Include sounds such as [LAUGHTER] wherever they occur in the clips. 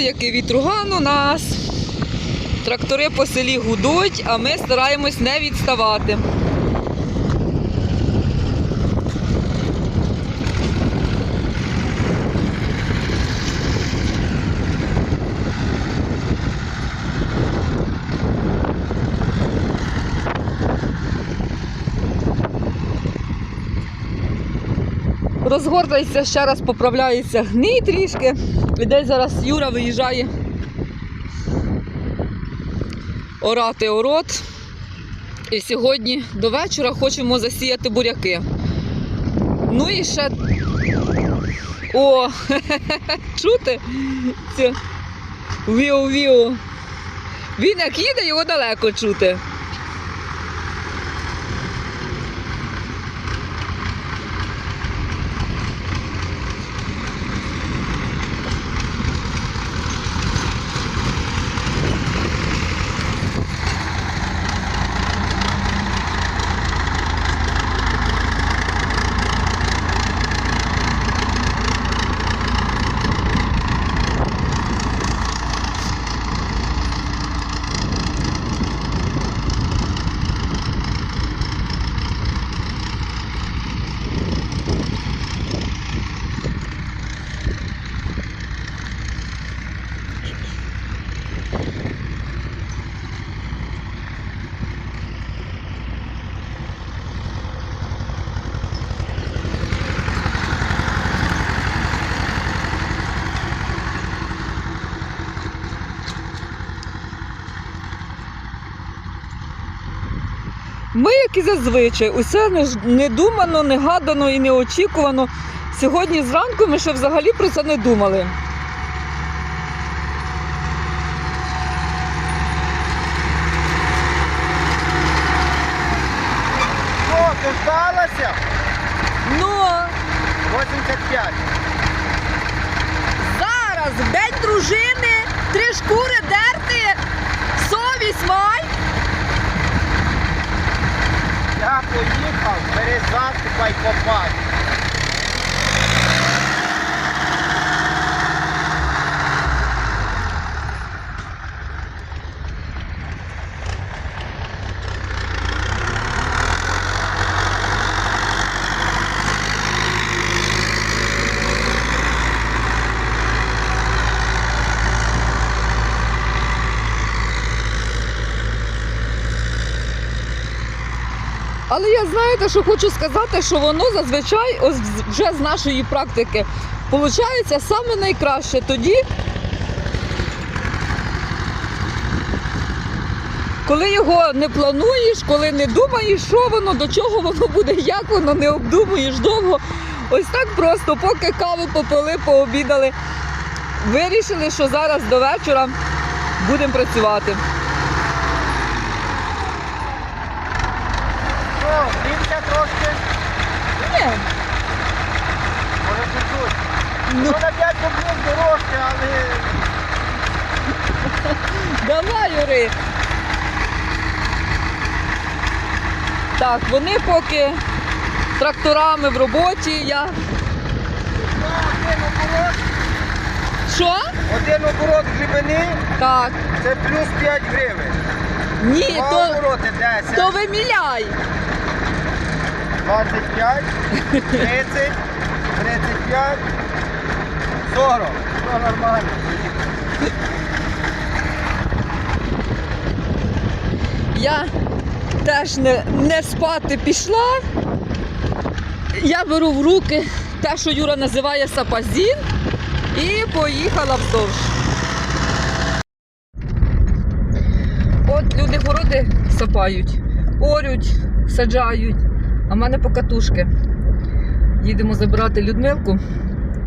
Який вітруган у нас. Трактори по селі гудуть, а ми стараємось не відставати. Розгортається, ще раз поправляється гній трішки. І десь зараз Юра виїжджає орати орот. І сьогодні до вечора хочемо засіяти буряки. Ну і ще. О, [LAUGHS] чути? Це віу-віу. Він як їде, його далеко чути. Ми, як і зазвичай, усе недумано, негадано і неочікувано. Сьогодні зранку ми ще взагалі про це не думали. О, досталося? Ну, 85. зараз в день дружини три шкури дерти, поїхав березати копати. Але я знаєте, що хочу сказати, що воно зазвичай, ось вже з нашої практики, виходить саме найкраще тоді, коли його не плануєш, коли не думаєш, що воно, до чого воно буде, як воно не обдумуєш довго. Ось так просто, поки каву попили, пообідали, вирішили, що зараз до вечора будемо працювати. Ну на 5 рублів дорожче, але [LAUGHS] Давай, Юри. Так, вони поки тракторами в роботі. Я. один оборот, Що? один оборот глибини Так. це плюс 5 гривень. Ні, Два то, обороти 10, то виміляй. 25, 30, 35, 40. Все нормально. Я теж не, не спати пішла. Я беру в руки те, що Юра називає сапазін, і поїхала вздовж. От люди городи сапають, орють, саджають, а в мене покатушки. Їдемо забирати Людмилку.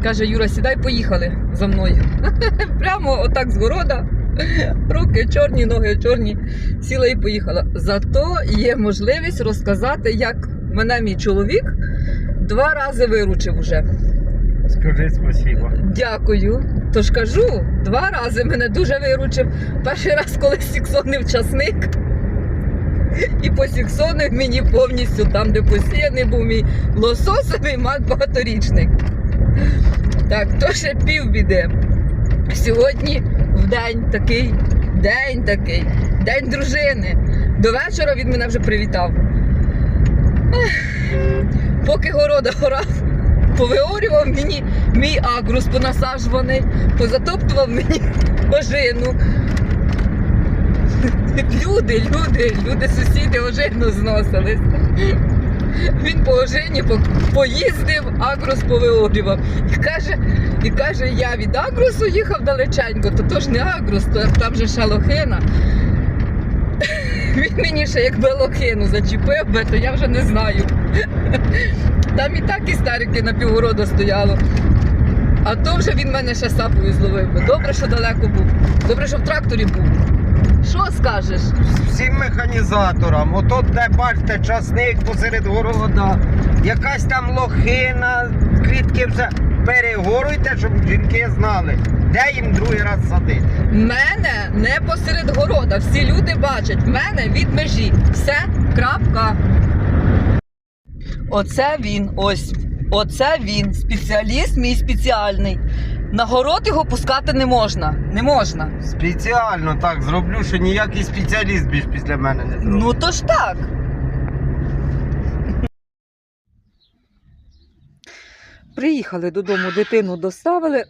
Каже, Юра, сідай, поїхали за мною. [LAUGHS] Прямо отак з города. Руки чорні, ноги чорні. Сіла і поїхала. Зато є можливість розказати, як мене мій чоловік два рази виручив уже. Скажи спасибо. Дякую. Тож кажу, два рази мене дуже виручив. Перший раз, коли сіксонив часник. І посіксонив мені повністю там, де посіяний був мій лососовий мак багаторічник. Так, то ще півбіди. Сьогодні в день такий, день такий, день дружини. До вечора він мене вже привітав. Поки города горав, повиорював мені мій агрус понасаджуваний, позатоптував мені ожину. Люди, люди, люди, сусіди ожину зносились. Він по ожині поїздив, агрус повиорював. І каже, і каже, я від агрусу їхав далеченько, то то ж не агрус, то там же шалохина. Він мені ще якби лохину зачепив би, то я вже не знаю. Там і так і старики на півгорода стояло. А то вже він мене ще сапою зловив би. Добре, що далеко був. Добре, що в тракторі був. Що скажеш? Всім механізаторам, ото де бачите, часник посеред города, якась там лохина, квітки все. Перегоруйте, щоб жінки знали, де їм другий раз садити. Мене не посеред города. Всі люди бачать, в мене від межі. Все, крапка. Оце він, ось. Оце він, спеціаліст мій спеціальний. На город його пускати не можна. Не можна. Спеціально так зроблю, що ніякий спеціаліст більш після мене не зробить. Ну то ж так. Приїхали додому, дитину доставили.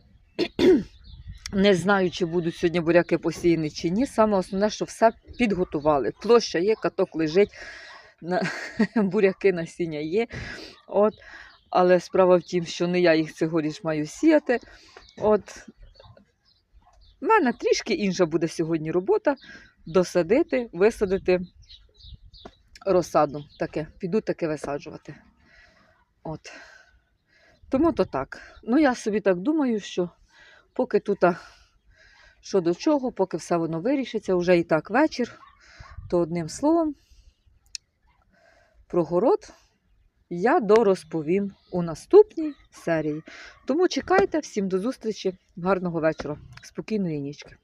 Не знаю, чи будуть сьогодні буряки посіяні чи ні. Саме основне, що все підготували. Площа є, каток лежить, на... [LAUGHS] буряки насіння є. От. Але справа в тім, що не я їх цьогоріч маю сіяти. От. У мене трішки інша буде сьогодні робота досадити, висадити розсаду. Таке, піду таке висаджувати. От. Тому то так. Ну, я собі так думаю, що поки тут що до чого, поки все воно вирішиться, вже і так вечір, то одним словом, про город я дорозповім у наступній серії. Тому чекайте, всім до зустрічі, гарного вечора, спокійної нічки.